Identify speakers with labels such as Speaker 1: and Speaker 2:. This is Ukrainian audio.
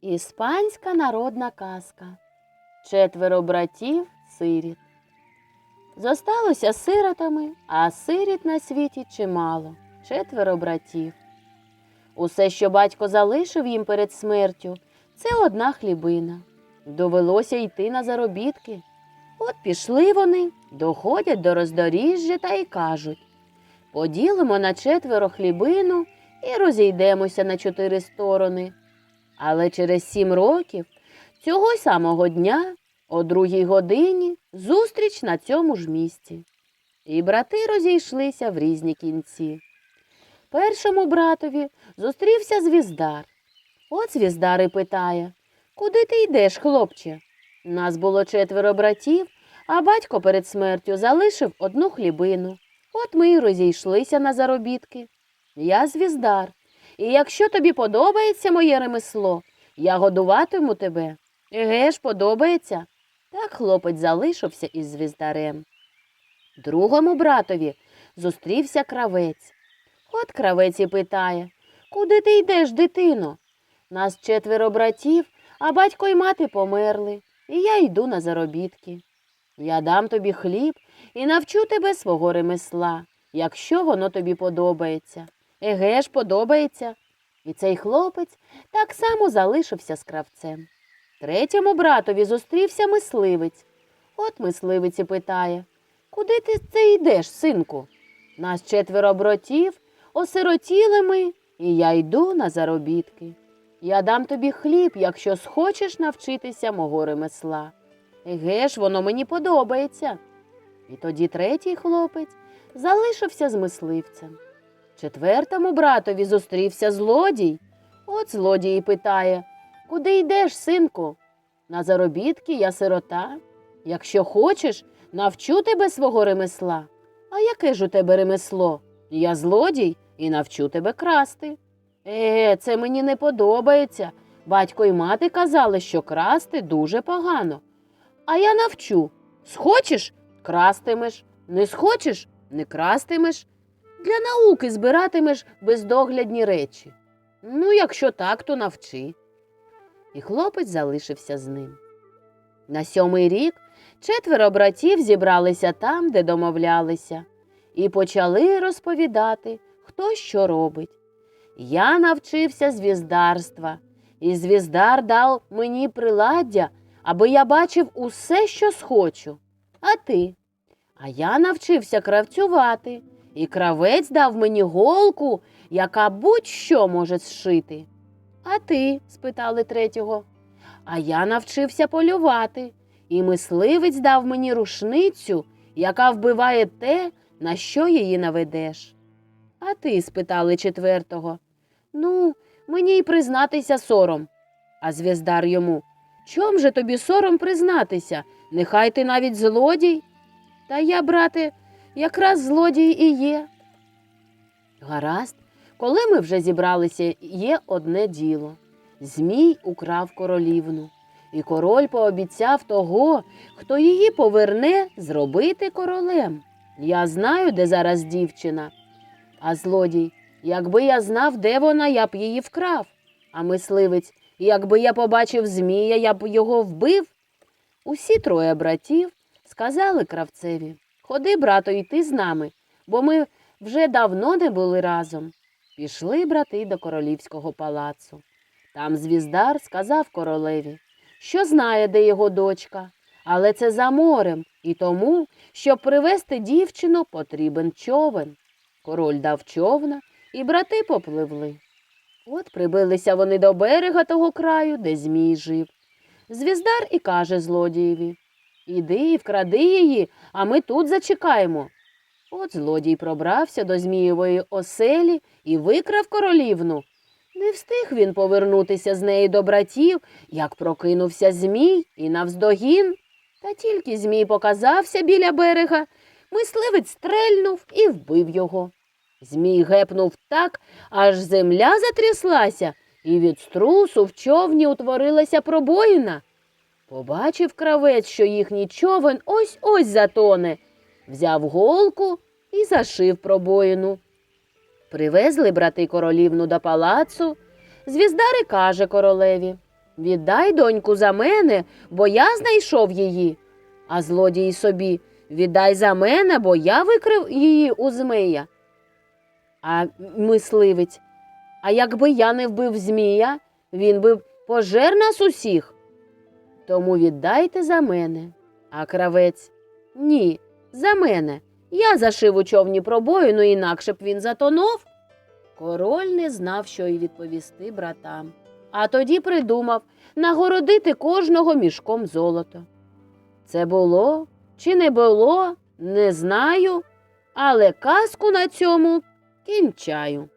Speaker 1: Іспанська народна казка. Четверо братів сиріт. Зосталося сиротами, а сиріт на світі чимало четверо братів. Усе, що батько залишив їм перед смертю, це одна хлібина. Довелося йти на заробітки. От пішли вони, доходять до роздоріжжя та й кажуть поділимо на четверо хлібину і розійдемося на чотири сторони. Але через сім років цього самого дня, о другій годині, зустріч на цьому ж місці. І брати розійшлися в різні кінці. Першому братові зустрівся звіздар. От звіздар і питає Куди ти йдеш, хлопче? Нас було четверо братів, а батько перед смертю залишив одну хлібину. От ми й розійшлися на заробітки. Я звіздар, і якщо тобі подобається моє ремесло, я годуватиму тебе. Еге ж, подобається. Так хлопець залишився із звіздарем. Другому братові зустрівся кравець. От кравець і питає Куди ти йдеш, дитино? Нас четверо братів, а батько й мати померли, і я йду на заробітки. Я дам тобі хліб і навчу тебе свого ремесла, якщо воно тобі подобається. Еге ж, подобається. І цей хлопець так само залишився з кравцем. Третьому братові зустрівся мисливець. От мисливець і питає Куди ти це йдеш, синку? Нас четверо братів, осиротіли ми, і я йду на заробітки. Я дам тобі хліб, якщо схочеш навчитися мого ремесла. Еге ж, воно мені подобається. І тоді третій хлопець залишився з мисливцем. Четвертому братові зустрівся злодій. От злодій і питає Куди йдеш, синку? На заробітки я сирота. Якщо хочеш, навчу тебе свого ремесла. А яке ж у тебе ремесло? Я злодій і навчу тебе красти. Е, це мені не подобається. Батько й мати казали, що красти дуже погано. А я навчу. Схочеш крастимеш, не схочеш не крастимеш. Для науки збиратимеш бездоглядні речі. Ну, якщо так, то навчи. І хлопець залишився з ним. На сьомий рік четверо братів зібралися там, де домовлялися, і почали розповідати, хто що робить. Я навчився звіздарства, і звіздар дав мені приладдя, аби я бачив усе, що схочу. А ти? А я навчився кравцювати, і кравець дав мені голку, яка будь-що може зшити. А ти? спитали третього. А я навчився полювати, і мисливець дав мені рушницю, яка вбиває те, на що її наведеш. А ти? спитали четвертого. Ну, мені й признатися сором. А звіздар йому Чом же тобі сором признатися? Нехай ти навіть злодій. Та я, брате, якраз злодій і є. Гаразд, коли ми вже зібралися, є одне діло. Змій украв королівну, і король пообіцяв того, хто її поверне, зробити королем. Я знаю, де зараз дівчина. А злодій, якби я знав, де вона, я б її вкрав. А мисливець, якби я побачив змія, я б його вбив. Усі троє братів сказали кравцеві Ходи, брато, йти з нами, бо ми вже давно не були разом. Пішли брати до королівського палацу. Там звіздар сказав королеві, що знає, де його дочка, але це за морем, і тому, щоб привезти дівчину, потрібен човен. Король дав човна, і брати попливли. От прибилися вони до берега того краю, де Змій жив. Звіздар і каже злодієві Іди вкради її, а ми тут зачекаємо. От злодій пробрався до Змієвої оселі і викрав королівну. Не встиг він повернутися з неї до братів, як прокинувся Змій і навздогін. Та тільки Змій показався біля берега, мисливець стрельнув і вбив його. Змій гепнув так, аж земля затряслася, і від струсу в човні утворилася пробоїна. Побачив кравець, що їхній човен ось ось затоне, взяв голку і зашив пробоїну. Привезли брати королівну до палацу. Звіздар і каже королеві Віддай доньку за мене, бо я знайшов її. А злодій собі віддай за мене, бо я викрив її у змея. А мисливець, а якби я не вбив змія, він би пожер нас усіх. Тому віддайте за мене. А кравець ні, за мене. Я зашив у човні пробоїну, інакше б він затонув. Король не знав, що й відповісти братам. А тоді придумав нагородити кожного мішком золота. Це було чи не було, не знаю, але казку на цьому кінчаю.